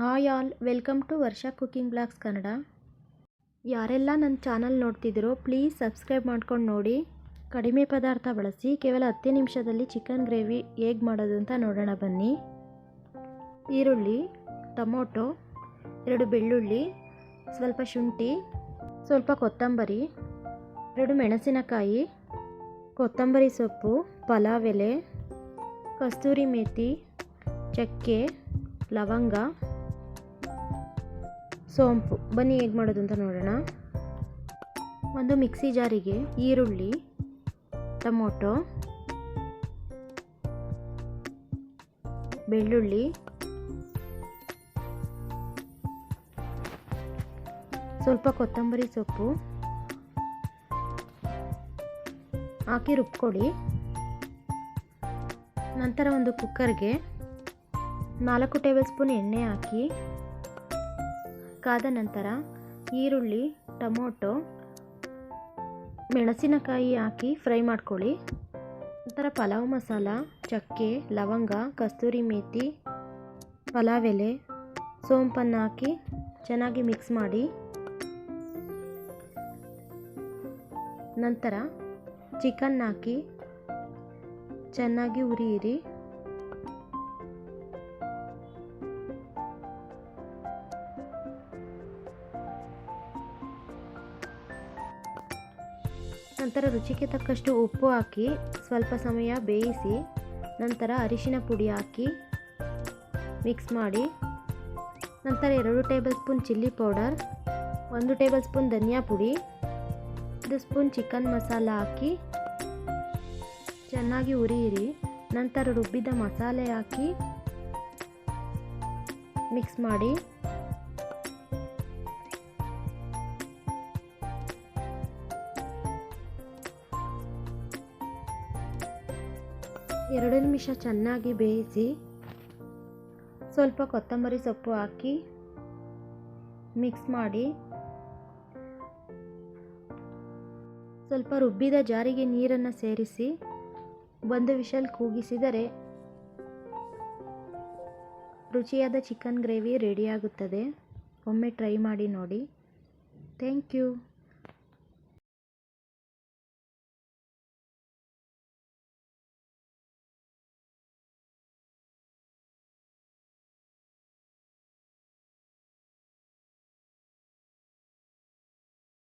Hi all, welcome to Varsha cooking blogs Kannada. ಯಾರೆಲ್ಲ ನನ್ನ channel ನೋಡ್ತಿದ್ದೀರೋ, please subscribe ಮಾಡ್ಕೊಂಡು ನೋಡಿ. ಕಡಿಮೆ ಪದಾರ್ಥ ಬಳಸಿ, ಕೇವಲ ಹತ್ತು ನಿಮಿಷದಲ್ಲಿ ಚಿಕನ್ ಗ್ರೇವಿ ಹೇಗೆ ಮಾಡೋದು ಅಂತ ನೋಡೋಣ ಬನ್ನಿ. ಈರುಳ್ಳಿ, ಟೊಮೊಟೊ, ಎರಡು ಬೆಳ್ಳುಳ್ಳಿ, ಸ್ವಲ್ಪ ಶುಂಠಿ, ಸ್ವಲ್ಪ ಕೊತ್ತಂಬರಿ, ಎರಡು ಮೆಣಸಿನಕಾಯಿ, ಕೊತ್ತಂಬರಿ ಸೊಪ್ಪು, ಪಲಾವ್ ಎಲೆ, ಕಸ್ತೂರಿ ಮೇಥಿ ಚಕ್ಕೆ, ಲವಂಗ ಸೋಂಪು. ಬನ್ನಿ ಹೇಗೆ ಮಾಡೋದು ಅಂತ ನೋಡೋಣ. ಒಂದು ಮಿಕ್ಸಿ ಜಾರಿಗೆ ಈರುಳ್ಳಿ, ಟೊಮೊಟೊ, ಬೆಳ್ಳುಳ್ಳಿ, ಸ್ವಲ್ಪ ಕೊತ್ತಂಬರಿ ಸೊಪ್ಪು ಹಾಕಿ ರುಬ್ಕೊಡಿ ನಂತರ ಒಂದು ಕುಕ್ಕರ್ಗೆ ನಾಲ್ಕು ಟೇಬಲ್ ಸ್ಪೂನ್ ಎಣ್ಣೆ ಹಾಕಿ ಕಾದ ನಂತರ ಈರುಳ್ಳಿ, ಟೊಮೊಟೊ, ಮೆಣಸಿನಕಾಯಿ ಹಾಕಿ ಫ್ರೈ ಮಾಡ್ಕೊಳ್ಳಿ. ನಂತರ ಪಲಾವ್ ಮಸಾಲ, ಚಕ್ಕೆ, ಲವಂಗ, ಕಸ್ತೂರಿ ಮೇಥಿ ಪಲಾವ್ ಎಲೆ ಸೋಂಪನ್ನು ಹಾಕಿ ಚೆನ್ನಾಗಿ ಮಿಕ್ಸ್ ಮಾಡಿ. ನಂತರ ಚಿಕನ್ ಹಾಕಿ ಚೆನ್ನಾಗಿ ಹುರಿಯಿರಿ. ನಂತರ ರುಚಿಗೆ ತಕ್ಕಷ್ಟು ಉಪ್ಪು ಹಾಕಿ, ಸ್ವಲ್ಪ ಸಮಯ ಬೇಯಿಸಿ, ನಂತರ ಅರಿಶಿನ ಪುಡಿ ಹಾಕಿ ಮಿಕ್ಸ್ ಮಾಡಿ, ನಂತರ ಎರಡು ಟೇಬಲ್ ಸ್ಪೂನ್ ಚಿಲ್ಲಿ ಪೌಡರ್, ಒಂದು ಟೇಬಲ್ ಸ್ಪೂನ್ ಧನಿಯಾ ಪುಡಿ, ಒಂದು ಸ್ಪೂನ್ ಚಿಕನ್ ಮಸಾಲ ಹಾಕಿ ಚೆನ್ನಾಗಿ ಉರಿಯಿರಿ ನಂತರ ರುಬ್ಬಿದ ಮಸಾಲೆ ಹಾಕಿ ಮಿಕ್ಸ್ ಮಾಡಿ ಎರಡು ನಿಮಿಷ ಚೆನ್ನಾಗಿ ಬೇಯಿಸಿ ಸ್ವಲ್ಪ ಕೊತ್ತಂಬರಿ ಸೊಪ್ಪು ಹಾಕಿ ಮಿಕ್ಸ್ ಮಾಡಿ ಸ್ವಲ್ಪ ರುಬ್ಬಿದ ಜಾರಿಗೆ ನೀರನ್ನು ಸೇರಿಸಿ ಒಂದು ವಿಷಲ್ ಕೂಗಿಸಿದರೆ ರುಚಿಯಾದ ಚಿಕನ್ ಗ್ರೇವಿ ರೆಡಿಯಾಗುತ್ತದೆ ಒಮ್ಮೆ ಟ್ರೈ ಮಾಡಿ ನೋಡಿ. Thank you.